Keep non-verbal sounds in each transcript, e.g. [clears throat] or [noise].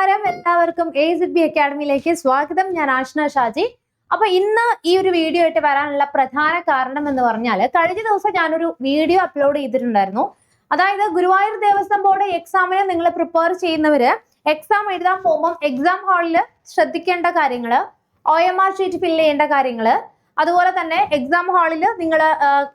നമസ്കാരം. എല്ലാവർക്കും A Sid B അക്കാഡമിയിലേക്ക് സ്വാഗതം. ഞാൻ ആഷ്ന ഷാജി. അപ്പൊ ഇന്ന് ഈ ഒരു വീഡിയോ ആയിട്ട് വരാനുള്ള പ്രധാന കാരണം എന്ന് പറഞ്ഞാൽ കഴിഞ്ഞ ദിവസം ഞാനൊരു വീഡിയോ അപ്ലോഡ് ചെയ്തിട്ടുണ്ടായിരുന്നു. അതായത് ഗുരുവായൂർ ദേവസ്വം ബോർഡ് എക്സാമിന് നിങ്ങൾ പ്രിപ്പയർ ചെയ്യുന്നവര് എക്സാം എഴുതാൻ പോകുമ്പോൾ എക്സാം ഹാളിൽ ശ്രദ്ധിക്കേണ്ട കാര്യങ്ങൾ O M R sheet fill ചെയ്യേണ്ട കാര്യങ്ങൾ അതുപോലെ തന്നെ എക്സാം ഹാളിൽ നിങ്ങൾ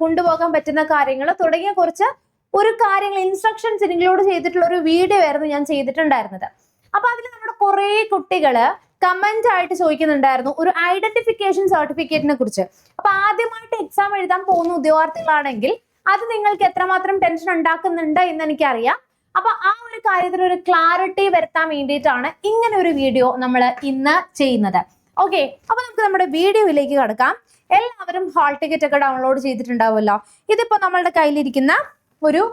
കൊണ്ടുപോകാൻ പറ്റുന്ന കാര്യങ്ങൾ തുടങ്ങിയ കുറച്ച് ഒരു കാര്യങ്ങൾ ഇൻസ്ട്രക്ഷൻസ് ഇൻക്ലൂഡ് ചെയ്തിട്ടുള്ള ഒരു വീഡിയോ ആയിരുന്നു ഞാൻ ചെയ്തിട്ടുണ്ടായിരുന്നത്. അപ്പൊ അതിൽ നമ്മുടെ കുറെ കുട്ടികൾ കമന്റ് ആയിട്ട് ചോദിക്കുന്നുണ്ടായിരുന്നു ഒരു ഐഡന്റിഫിക്കേഷൻ സർട്ടിഫിക്കറ്റിനെ കുറിച്ച്. അപ്പൊ ആദ്യമായിട്ട് എക്സാം എഴുതാൻ പോകുന്ന ഉദ്യോഗാർത്ഥികളാണെങ്കിൽ അത് നിങ്ങൾക്ക് എത്രമാത്രം ടെൻഷൻ ഉണ്ടാക്കുന്നുണ്ട് എന്ന് എനിക്കറിയാം. അപ്പൊ ആ ഒരു കാര്യത്തിൽ ഒരു ക്ലാരിറ്റി വരുത്താൻ വേണ്ടിയിട്ടാണ് ഇങ്ങനെ ഒരു വീഡിയോ നമ്മൾ ഇന്ന് ചെയ്യുന്നത്. ഓക്കെ അപ്പൊ നമുക്ക് നമ്മുടെ വീഡിയോയിലേക്ക് കടക്കാം. എല്ലാവരും ഹാൾ ടിക്കറ്റ് ഒക്കെ ഡൗൺലോഡ് ചെയ്തിട്ടുണ്ടാവുമല്ലോ. ഇതിപ്പോ നമ്മളുടെ കയ്യിലിരിക്കുന്ന ഒരു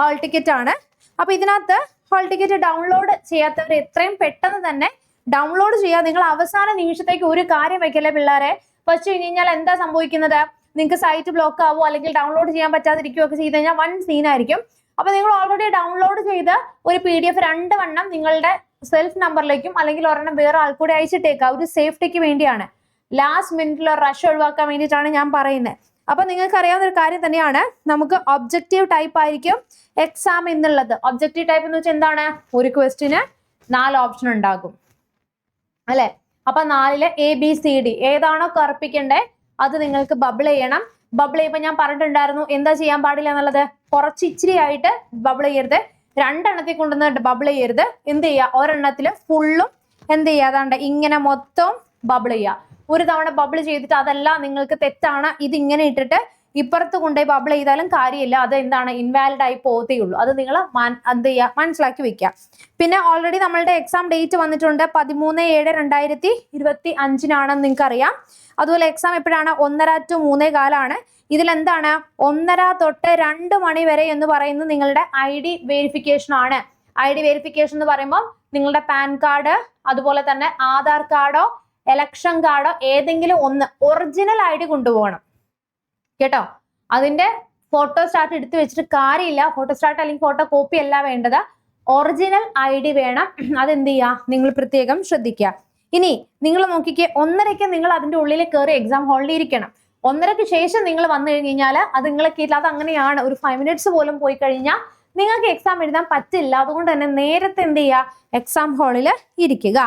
ഹാൾ ടിക്കറ്റ് ആണ്. അപ്പൊ ഇതിനകത്ത് ഹാൾ ടിക്കറ്റ് ഡൗൺലോഡ് ചെയ്യാത്തവർ എത്രയും പെട്ടെന്ന് തന്നെ ഡൗൺലോഡ് ചെയ്യുക നിങ്ങൾ അവസാന നിമിഷത്തേക്ക് ഒരു കാര്യം വെക്കല്ലേ പിള്ളേരെ? വെച്ച് കഴിഞ്ഞ് കഴിഞ്ഞാൽ എന്താ സംഭവിക്കുന്നത്? നിങ്ങൾക്ക് സൈറ്റ് ബ്ലോക്ക് ആവോ? അല്ലെങ്കിൽ ഡൗൺലോഡ് ചെയ്യാൻ പറ്റാതിരിക്കുകയോ ഒക്കെ ചെയ്ത് കഴിഞ്ഞാൽ വൺ സീനായിരിക്കും അപ്പൊ നിങ്ങൾ ഓൾറെഡി ഡൗൺലോഡ് ചെയ്ത് ഒരു പി ഡി എഫ് രണ്ട് വണ്ണം നിങ്ങളുടെ സെൽഫ് നമ്പറിലേക്കും അല്ലെങ്കിൽ ഒരെണ്ണം വേറെ ആൾക്കൂടെ അയച്ചിട്ടേക്കുക ഒരു സേഫ്റ്റിക്ക് വേണ്ടിയാണ്. ലാസ്റ്റ് മിനിറ്റിൽ റഷ് ഒഴിവാക്കാൻ വേണ്ടിയിട്ടാണ് ഞാൻ പറയുന്നത്. അപ്പൊ നിങ്ങൾക്ക് അറിയാവുന്ന ഒരു കാര്യം തന്നെയാണ്. നമുക്ക് ഒബ്ജക്റ്റീവ് ടൈപ്പ് ആയിരിക്കും എക്സാം എന്നുള്ളത്. ഒബ്ജക്റ്റീവ് ടൈപ്പ് എന്ന് വെച്ചാൽ എന്താണ്? ഒരു ക്വസ്റ്റിന് നാല് ഓപ്ഷൻ ഉണ്ടാകും. അല്ലെ? അപ്പൊ നാലിൽ എ ബി സി ഡി ഏതാണോ കറുപ്പിക്കണ്ടേ അത് നിങ്ങൾക്ക് ബബിൾ ചെയ്യണം. ബബിൾ ചെയ്യുമ്പോൾ ഞാൻ പറഞ്ഞിട്ടുണ്ടായിരുന്നു എന്താ ചെയ്യാൻ പാടില്ല എന്നുള്ളത്? കുറച്ച് ഇച്ചിരി ആയിട്ട് ബബിൾ ചെയ്യരുത്. രണ്ടെണ്ണത്തിൽ കൊണ്ടുവന്ന് ബബിൾ ചെയ്യരുത്. എന്ത് ചെയ്യുക? ഒരെണ്ണത്തിൽ ഫുള്ളും എന്ത് ചെയ്യുക? അതാണ്ട് ഇങ്ങനെ മൊത്തം ബബിൾ ചെയ്യുക. ഒരു തവണ ബബിൾ ചെയ്തിട്ട് അതല്ല നിങ്ങൾക്ക് തെറ്റാണ് ഇത് ഇങ്ങനെ ഇട്ടിട്ട് ഇപ്പുറത്ത് കൊണ്ടുപോയി ബബിൾ ചെയ്താലും കാര്യമില്ല. അത് എന്താണ്? ഇൻവാലിഡ് ആയി പോകത്തേ ഉള്ളൂ അത് നിങ്ങൾ എന്ത് ചെയ്യുക? മനസ്സിലാക്കി വെക്കുക. പിന്നെ ഓൾറെഡി നമ്മളുടെ എക്സാം ഡേറ്റ് വന്നിട്ടുണ്ട്. പതിമൂന്ന് ഏഴ് രണ്ടായിരത്തി ഇരുപത്തി അഞ്ചിനാണെന്ന് നിങ്ങൾക്ക് അറിയാം അതുപോലെ എക്സാം എപ്പോഴാണ്? ഒന്നര ടു മൂന്നേ കാലാണ്. ഇതിലെന്താണ് ഒന്നര തൊട്ട് രണ്ട് മണി വരെ എന്ന് പറയുന്നത് നിങ്ങളുടെ ഐ ഡി വെരിഫിക്കേഷൻ ആണ്. ഐ ഡി വെരിഫിക്കേഷൻ എന്ന് പറയുമ്പോൾ നിങ്ങളുടെ പാൻ കാർഡ് അതുപോലെ തന്നെ ആധാർ കാർഡോ എലക്ഷൻ കാർഡോ ഏതെങ്കിലും ഒന്ന് ഒറിജിനൽ ഡി കൊണ്ടുപോകണം. കേട്ടോ? അതിന്റെ ഫോട്ടോ സ്റ്റാർട്ട് എടുത്തു വെച്ചിട്ട് കാര്യമില്ല. ഫോട്ടോ സ്റ്റാർട്ട് അല്ലെങ്കിൽ ഫോട്ടോ കോപ്പി അല്ല വേണ്ടത്. ഒറിജിനൽ ഐ ഡി വേണം. അതെന്ത് ചെയ്യുക നിങ്ങൾ പ്രത്യേകം ശ്രദ്ധിക്കുക. ഇനി നിങ്ങൾ നോക്കിക്കേ ഒന്നരയ്ക്ക് നിങ്ങൾ അതിന്റെ ഉള്ളിൽ കയറി എക്സാം ഹാളിൽ ഇരിക്കണം. ഒന്നരയ്ക്ക് ശേഷം നിങ്ങൾ വന്നു കഴിഞ്ഞ് കഴിഞ്ഞാൽ അത് നിങ്ങളെ കീഴിൽ അത് അങ്ങനെയാണ്. ഒരു ഫൈവ് മിനിറ്റ്സ് പോലും പോയി കഴിഞ്ഞാൽ നിങ്ങൾക്ക് എക്സാം എഴുതാൻ പറ്റില്ല. അതുകൊണ്ട് തന്നെ നേരത്തെ എന്ത് ചെയ്യുക? എക്സാം ഹാളിൽ ഇരിക്കുക.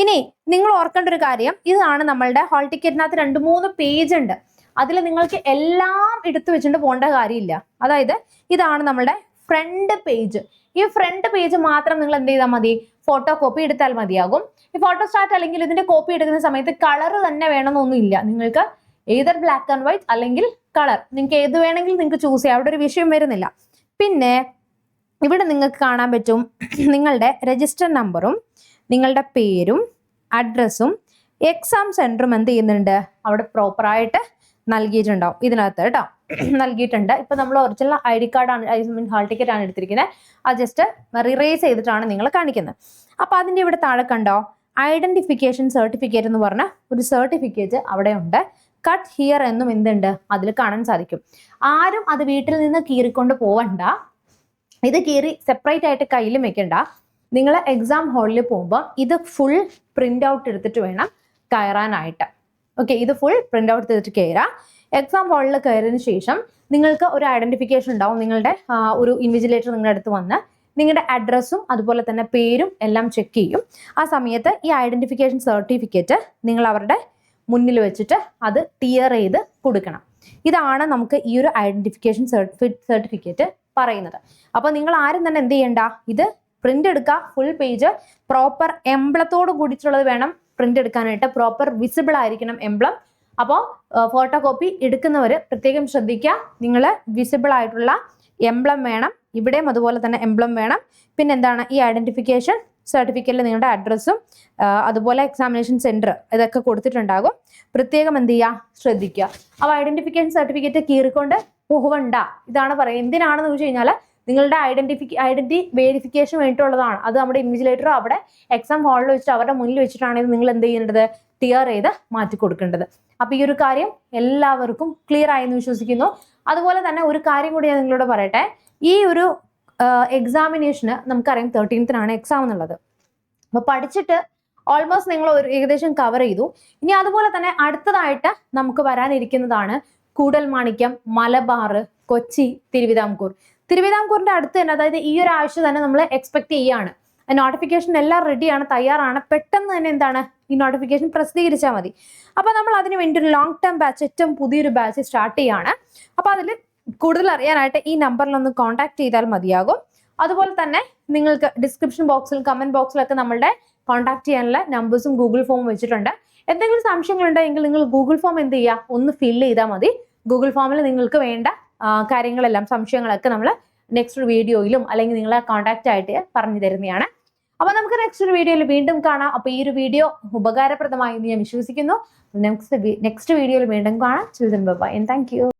ഇനി നിങ്ങൾ ഓർക്കേണ്ട ഒരു കാര്യം ഇതാണ് നമ്മളുടെ ഹോൾ ടിക്കറ്റിനകത്ത് രണ്ട് മൂന്ന് പേജ് ഉണ്ട്. അതിൽ നിങ്ങൾക്ക് എല്ലാം എടുത്തു വെച്ചിട്ട് പോകേണ്ട കാര്യമില്ല. അതായത് ഇതാണ് നമ്മളുടെ ഫ്രണ്ട് പേജ് ഈ ഫ്രണ്ട് പേജ് മാത്രം നിങ്ങൾ എന്ത് ചെയ്താൽ മതി? ഫോട്ടോ കോപ്പി എടുത്താൽ മതിയാകും. ഈ ഫോട്ടോ സ്റ്റാർട്ട് അല്ലെങ്കിൽ ഇതിന്റെ കോപ്പി എടുക്കുന്ന സമയത്ത് കളർ തന്നെ വേണമെന്നൊന്നുമില്ല നിങ്ങൾക്ക് ഏതർ ബ്ലാക്ക് ആൻഡ് വൈറ്റ് അല്ലെങ്കിൽ കളർ നിങ്ങൾക്ക് ഏത് വേണമെങ്കിലും നിങ്ങൾക്ക് ചൂസ് ചെയ്യാം. അവിടെ ഒരു വിഷയം വരുന്നില്ല. പിന്നെ ഇവിടെ നിങ്ങൾക്ക് കാണാൻ പറ്റും നിങ്ങളുടെ രജിസ്റ്റർ നമ്പറും നിങ്ങളുടെ പേരും അഡ്രസ്സും എക്സാം സെന്ററും എന്ത് ചെയ്യുന്നുണ്ട് അവിടെ പ്രോപ്പറായിട്ട് നൽകിയിട്ടുണ്ടാവും. ഇതിനകത്ത് കേട്ടോ. [clears throat] നൽകിയിട്ടുണ്ട്. ഇപ്പൊ നമ്മൾ ഒറിജിനൽ ഐ ഡി കാർഡാണ് ഐ മീൻ ഹാൾ ടിക്കറ്റ് ആണ് എടുത്തിരിക്കുന്നത് അത് ജസ്റ്റ് റിറേസ് ചെയ്തിട്ടാണ് നിങ്ങൾ കാണിക്കുന്നത് അപ്പൊ അതിന്റെ ഇവിടെ താഴെ കണ്ടോ? ഐഡന്റിഫിക്കേഷൻ സർട്ടിഫിക്കറ്റ് എന്ന് പറഞ്ഞ ഒരു സർട്ടിഫിക്കറ്റ് അവിടെ ഉണ്ട്. കട്ട് ഹിയർ എന്നും എന്തുണ്ട്? അതിൽ കാണാൻ സാധിക്കും. ആരും അത് വീട്ടിൽ നിന്ന് കീറിക്കൊണ്ട് പോവണ്ട. ഇത് കീറി സെപ്പറേറ്റ് ആയിട്ട് കയ്യിലും വെക്കണ്ട. നിങ്ങൾ എക്സാം ഹാളിൽ പോകുമ്പോൾ ഇത് ഫുൾ പ്രിന്റ് ഔട്ട് എടുത്തിട്ട് വേണം കയറാനായിട്ട്. ഓക്കെ ഇത് ഫുൾ പ്രിന്റ് ഔട്ട് എടുത്തിട്ട് കയറാം എക്സാം ഹാളിൽ കയറിയതിന് ശേഷം നിങ്ങൾക്ക് ഒരു ഐഡന്റിഫിക്കേഷൻ ഉണ്ടാവും. നിങ്ങളുടെ ഒരു ഇൻവിജിലേറ്റർ നിങ്ങളുടെ അടുത്ത് വന്ന് നിങ്ങളുടെ അഡ്രസ്സും അതുപോലെ തന്നെ പേരും എല്ലാം ചെക്ക് ചെയ്യും. ആ സമയത്ത് ഈ ഐഡന്റിഫിക്കേഷൻ സർട്ടിഫിക്കറ്റ് നിങ്ങൾ അവരുടെ മുന്നിൽ വെച്ചിട്ട് അത് ടിയർ ചെയ്ത് കൊടുക്കണം. ഇതാണ് നമുക്ക് ഈ ഒരു ഐഡന്റിഫിക്കേഷൻ സർട്ടിഫിക്കറ്റ് പറയുന്നത്. അപ്പോൾ നിങ്ങൾ ആരും തന്നെ എന്ത് ചെയ്യണ്ട? ഇത് പ്രിന്റ് എടുക്കുക ഫുൾ പേജ് പ്രോപ്പർ എംബ്ലത്തോട് കൂടിയിട്ടുള്ളത് വേണം പ്രിന്റ് എടുക്കാനായിട്ട്. പ്രോപ്പർ വിസിബിൾ ആയിരിക്കണം എംബ്ലം അപ്പോൾ ഫോട്ടോ കോപ്പി എടുക്കുന്നവർ പ്രത്യേകം ശ്രദ്ധിക്കുക. നിങ്ങൾ വിസിബിൾ ആയിട്ടുള്ള എംബ്ലം വേണം. ഇവിടെയും അതുപോലെ തന്നെ എംബ്ലം വേണം. പിന്നെ എന്താണ്? ഈ ഐഡന്റിഫിക്കേഷൻ സർട്ടിഫിക്കറ്റിൽ നിങ്ങളുടെ അഡ്രസ്സും അതുപോലെ എക്സാമിനേഷൻ സെന്റർ ഇതൊക്കെ കൊടുത്തിട്ടുണ്ടാകും. പ്രത്യേകം എന്ത് ചെയ്യുക? ശ്രദ്ധിക്കുക. അപ്പോൾ ഐഡന്റിഫിക്കേഷൻ സർട്ടിഫിക്കറ്റ് കീറിക്കൊണ്ട് പോവണ്ട. ഇതാണ് പറയുന്നത് എന്തിനാണെന്ന് ചോദിച്ചു കഴിഞ്ഞാൽ നിങ്ങളുടെ ഐഡന്റിഫിക്ക ഐഡന്റി വേരിഫിക്കേഷൻ വേണ്ടിയിട്ടുള്ളതാണ്. അത് നമ്മുടെ ഇൻവിജിലേറ്റർ അവിടെ എക്സാം ഹാളിൽ വെച്ചിട്ട് അവരുടെ മുന്നിൽ വെച്ചിട്ടാണ് നിങ്ങൾ എന്ത് ചെയ്യേണ്ടത്? ടിയർ ചെയ്ത് മാറ്റി കൊടുക്കേണ്ടത്. അപ്പൊ ഈ ഒരു കാര്യം എല്ലാവർക്കും ക്ലിയർ ആയെന്ന് വിശ്വസിക്കുന്നു. അതുപോലെ തന്നെ ഒരു കാര്യം കൂടി ഞാൻ നിങ്ങളോട് പറയട്ടെ. ഈ ഒരു എക്സാമിനേഷന് നമുക്കറിയാം തേർട്ടീൻത്തിനാണ് എക്സാം എന്നുള്ളത്. അപ്പൊ പഠിച്ചിട്ട് ഓൾമോസ്റ്റ് നിങ്ങൾ ഒരു ഏകദേശം കവർ ചെയ്തു. ഇനി അതുപോലെ തന്നെ അടുത്തതായിട്ട് നമുക്ക് വരാനിരിക്കുന്നതാണ് കൂടൽമാണിക്യം മലബാർ കൊച്ചി തിരുവിതാംകൂർ. തിരുവിതാംകൂറിന്റെ അടുത്ത് തന്നെ അതായത് ഈ ഒരു ആഴ്ച തന്നെ നമ്മൾ എക്സ്പെക്ട് ചെയ്യാണ്. നോട്ടിഫിക്കേഷൻ എല്ലാം റെഡിയാണ് തയ്യാറാണ്. പെട്ടെന്ന് തന്നെ എന്താണ്? ഈ നോട്ടിഫിക്കേഷൻ പ്രസിദ്ധീകരിച്ചാൽ മതി. അപ്പൊ നമ്മൾ അതിന് വേണ്ടി ഒരു ലോങ് ടേം ബാച്ച് ഏറ്റവും പുതിയൊരു ബാച്ച് സ്റ്റാർട്ട് ചെയ്യാണ്. അപ്പൊ അതിൽ കൂടുതൽ അറിയാനായിട്ട് ഈ നമ്പറിൽ ഒന്ന് കോൺടാക്ട് ചെയ്താൽ മതിയാകും. അതുപോലെ തന്നെ നിങ്ങൾക്ക് ഡിസ്ക്രിപ്ഷൻ ബോക്സിൽ കമന്റ് ബോക്സിലൊക്കെ നമ്മളുടെ കോൺടാക്ട് ചെയ്യാനുള്ള നമ്പേഴ്സും ഗൂഗിൾ ഫോമും വെച്ചിട്ടുണ്ട്. എന്തെങ്കിലും സംശയങ്ങളുണ്ടെങ്കിൽ നിങ്ങൾ ഗൂഗിൾ ഫോം എന്ത് ചെയ്യുക? ഒന്ന് ഫില്ല് ചെയ്താൽ മതി. ഗൂഗിൾ ഫോമിൽ നിങ്ങൾക്ക് വേണ്ട കാര്യങ്ങളെല്ലാം സംശയങ്ങളൊക്കെ നമ്മൾ നെക്സ്റ്റ് വീഡിയോയിലും അല്ലെങ്കിൽ നിങ്ങളെ കോൺടാക്റ്റ് ആയിട്ട് പറഞ്ഞു തരുന്നതാണ്. അപ്പൊ നമുക്ക് നെക്സ്റ്റ് ഒരു വീഡിയോയിൽ വീണ്ടും കാണാം. അപ്പൊ ഈ ഒരു വീഡിയോ ഉപകാരപ്രദമായി എന്ന് ഞാൻ വിശ്വസിക്കുന്നു. നെക്സ്റ്റ് നെക്സ്റ്റ് വീഡിയോയിൽ വീണ്ടും കാണാം. Children by thank U